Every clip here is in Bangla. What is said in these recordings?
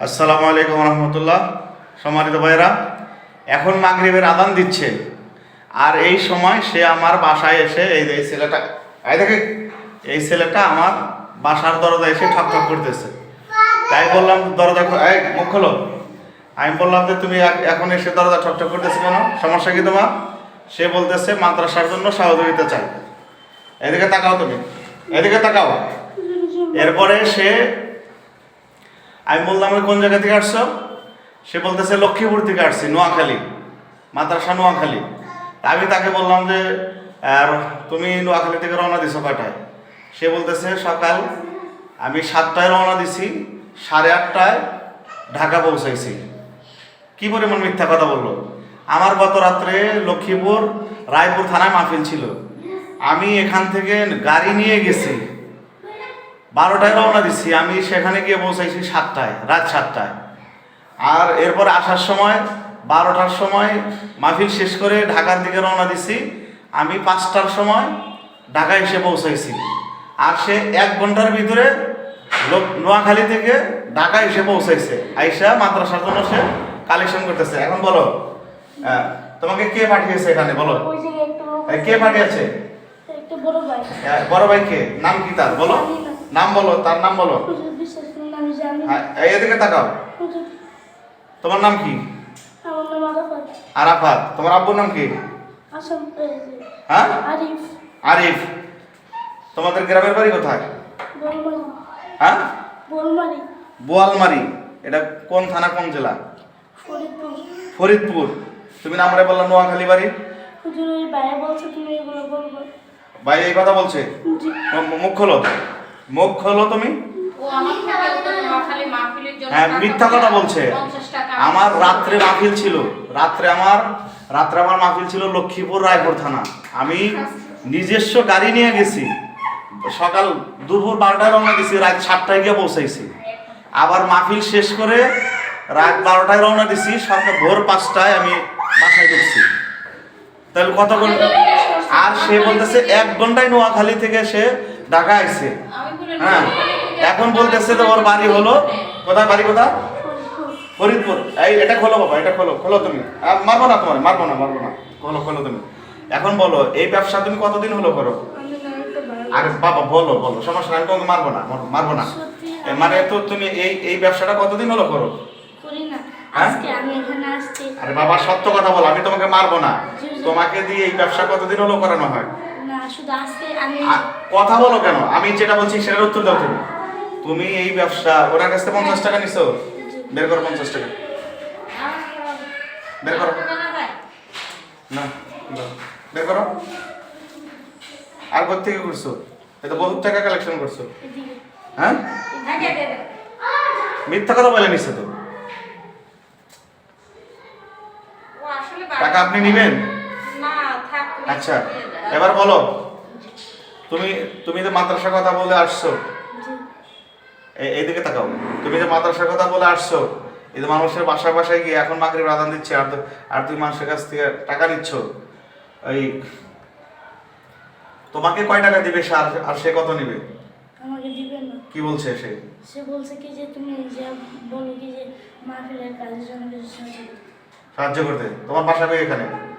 আসসালামু আলাইকুম রহমতুল্লাহ। সম্মানিত ভাইরা এখন মাগরিবের আদান দিচ্ছে। আর এই সময় সে আমার বাসায় এসে এই এই ছেলেটা, এই দেখে এই ছেলেটা আমার বাসার দরজা এসে ঠক ঠক করতেছে। তাই বললাম, দরজা এই, মুখ খোলো। আমি বললাম যে, তুমি এখ- এখন এসে দরজা ঠক ঠক করতেছে কেন? সমস্যা কি তোমার? সে বলতেছে, মাদ্রাসার জন্য সহযোগিতা চাই। এদিকে তাকাও তুমি, এদিকে তাকাও। এরপরে সে আমি বললাম "আমি কোন জায়গা থেকে আসছো? সে বলতেছে, লক্ষ্মীপুর থেকে আসছি, নোয়াখালী, মাদ্রাসা নোয়াখালী। আমি তাকে বললাম যে, আর তুমি নোয়াখালী থেকে রওনা দিছো কয়টায়? সে বলতেছে, সকাল আমি সাতটায় রওনা দিছি, সাড়ে আটটায় ঢাকা পৌঁছাইছি। কি পরিমাণ মিথ্যা কথা বলল? আমার গত রাত্রে লক্ষ্মীপুর, রায়পুর থানায় মাহফিল ছিল। আমি এখান থেকে গাড়ি নিয়ে গেছি। বারোটায় রওনা দিচ্ছি আমি সেখানে গিয়ে পৌঁছাইছি সাতটায় রাত সাতটায়। আর এরপর আসার সময় বারোটার সময় মাহফিল শেষ করে ঢাকার দিকে রওনা দিছি। আমি পাঁচটার সময় ঢাকায় এসে পৌঁছাইছি। আর সে এক ঘণ্টার ভিতরে লোক- নোয়াখালী থেকে ঢাকা এসে পৌঁছাইছে। আইসা মাদ্রাসার জন্য সে কালেকশন করতেছে। এখন বলো তোমাকে কে পাঠিয়েছে এখানে? বলো। কে পাঠিয়েছে? একটা বড় ভাই। বড় ভাই কে? নাম কি তার? বলো। নাম বলো তার নাম বলো। হ্যাঁ, এদিকে তাকাও। তোমার নাম কি? আমার নাম আরাফাত। তোমার আব্বুর নাম কি? হ্যাঁ? আরিফ। তোমাদের গ্রামের বাড়ি কোথায়? হ্যাঁ? বোয়ালমারি। এটা কোন থানা কোন জেলা? ফরিদপুর। তুমি নামরে বলল নোয়াখালী বাড়ি? ভাই এই কথা বলছে? মুখ খোলো। মুখ খোলো তুমি। হ্যাঁ মিথ্যা কথা বলছে। আমার রাত্রে মাহফিল ছিল। রাত্রে আমার রাত্রে আমার মাহফিল ছিল লক্ষ্মীপুর রায়পুর থানা। আমি নিজস্ব গাড়ি নিয়ে গেছি। সকাল দুপুর বারোটায় রওনা দিছি, রাত সাতটায় গিয়ে পৌঁছাইছি। আবার মাহফিল শেষ করে রাত বারোটায় রওনা দিছি সকাল ভোর পাঁচটায় আমি বাসায় ঢুকছি। তাহলে কত ঘণ্টা? আর সে বলতেছে, এক ঘন্টায় নোয়াখালী থেকে সে ঢাকা আইছে। হ্যাঁ এখন বলতেছে তো ওর বাড়ি হলো। কোথায় বাড়ি কোথায়? ফরিদপুর। এই এটা খোলো বাবা এটা খোলো খোলো তুমি। মারবো না তোমার মারবো না মারবো না। খোলো খোলো তুমি। এখন বলো এই ব্যবসা তুমি কতদিন হলো করো? আরে বাবা বলো বলো সমস্যা আমি তোমাকে মারবো না মারবো না। মানে তো তুমি এই এই ব্যবসাটা কতদিন হলো করো? হ্যাঁ? আরে বাবা সত্য কথা বলো আমি তোমাকে মারবো না। তোমাকে দিয়ে এই ব্যবসা কতদিন হলো করানো হয়? শুধু আজকে আমি কথা বলো কেন? আমি যেটা বলছি সেটার উত্তর দাও তুমি। তুমি এই ব্যবসা ওনার কাছ থেকে পঞ্চাশ টাকা নিছো? বের করো পঞ্চাশ টাকা। বের করো। না বের করো। আর কোথেকে করছ? এটা বহুত টাকা কালেকশন করছ। হ্যাঁ? দে দে দে। মিথ্যা কথা বলে নিচ্ছে তো। ও আসলে বাড়ি- টাকা আপনি নিবেন? থাক আচ্ছা। এবার বলো তুমি তুমি যে মাদ্রাসার কথা বলে আসছো এইদিকে তাকাও। তুমি যে মাদ্রাসার কথা বলে আসছো এই যে মানুষের বাসায় বাসায় গিয়ে এখন মাগরিব আদান দিচ্ছে আর তো- আর তুমি মানুষের কাছ থেকে টাকা নিচ্ছ এই তোমাকে কয় টাকা দিবে সে আর সে কত নিবে? আমাকে দিবেন না। কি বলছে সে? সে বলছে কি যে তুমি যে বলো কি যে মাহফিলের কাজের জন্য সাহায্য করতে। তোমার বাসা কই এখানে? বাসা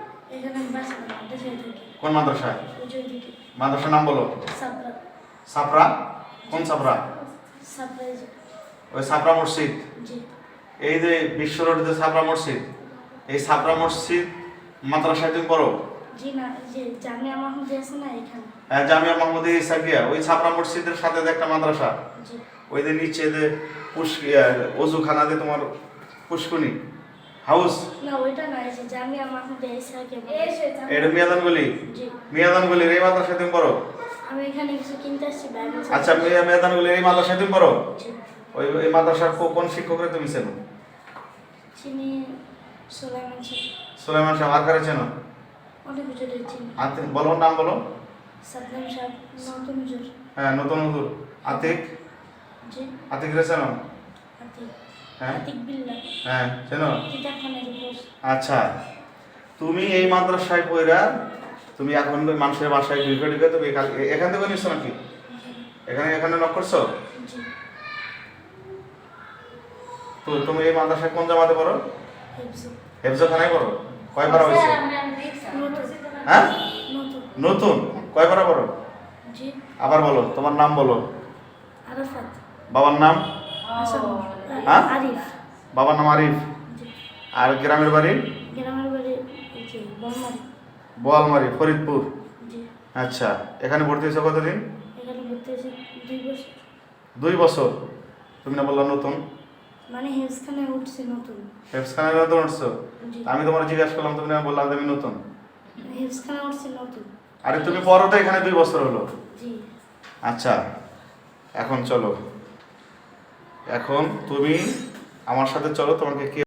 কোন মাদ্রাসায়? ওইদিকে মাদ্রাসার নাম বলো। সাপরা কোন সাপরা ওই সাপরা মসজিদ? এই যে বিশ্ব রোডে যে সাপরা মসজিদ এই সাপরা মসজিদ মাদ্রাসায় তুমি পড়ো? জামিয়া মাহমুদ হ্যাঁ, জামিয়া মোহাম্মদ ইসাকিয়া ওই ছাপরা মসজিদের সাথে একটা মাদ্রাসা। ওই যে নিচে যে পুষ অজুখানা যে তোমার পুষ্কুনি হাউস? না ওইটা না এই যে জামিয়া মাহমুদ এসাকে এটা মিয়াদান গলি জি। মিয়াদান গলির এই মাদ্রাসায় তুমি পড়ো? আমি এখানে কিছু কিনতে আসছি ব্যাগ আচ্ছা মিয়া মিয়াদান গলির এই মাদ্রাসায় তুমি পড়ো? জি। ওই এই মাদ্রাসার কো- কোন শিক্ষকের তুমি চেনো? চিনি সোলাইমান ছিল সুলাইমান সাহেব আর কারে চেনো? অনেক হুজুরের চিনি। আর তুমি- বলো নাম বলো। সাদ্দাম সাহেব নতুন হুজুর। হ্যাঁ নতুন হুজুর। আতিক? জি। আতিক রে চেনো? হ্যাঁ? হ্যাঁ চেনো আচ্ছা তুমি এই মাদ্রাসায় পড়া তুমি এখন মানুষের বাসায় ঢুকে ঢুকে তুমি এখান এখান থেকে নিচ্ছ নাকি? এখানে এখানে নক করছ? তো তুমি এই মাদ্রাসায় কোন জামাতে পড়ো? হেফজু। হেফজখানায় পড়ো? কয় পারা হয়েছে? নতুন। হ্যাঁ? নতুন। নতুন? কয় পারা পড়ো? আবার বলো তোমার নাম বলো। বাবার নাম? হ্যাঁ? আরিফ। বাবার নাম আরিফ। আর গ্রামের বাড়ি? বোয়ালমারি ফরিদপুর। আচ্ছা এখানে ভর্তি হয়েছে কতদিন? দুই বছর। তুমি না বললাম নতুন? মানে হেফজখানে উঠছে নতুন। হেফসখানে নতুন উঠছো? আমি তোমার জিজ্ঞাসা করলাম তুমি না বললাম আমি নতুন। হেফজখানে উঠছে নতুন। আরে তুমি পড়ো তো এখানে দুই বছর হলো। জি। আচ্ছা এখন চলো। এখন তুমি আমার সাথে চলো তোমাকে কি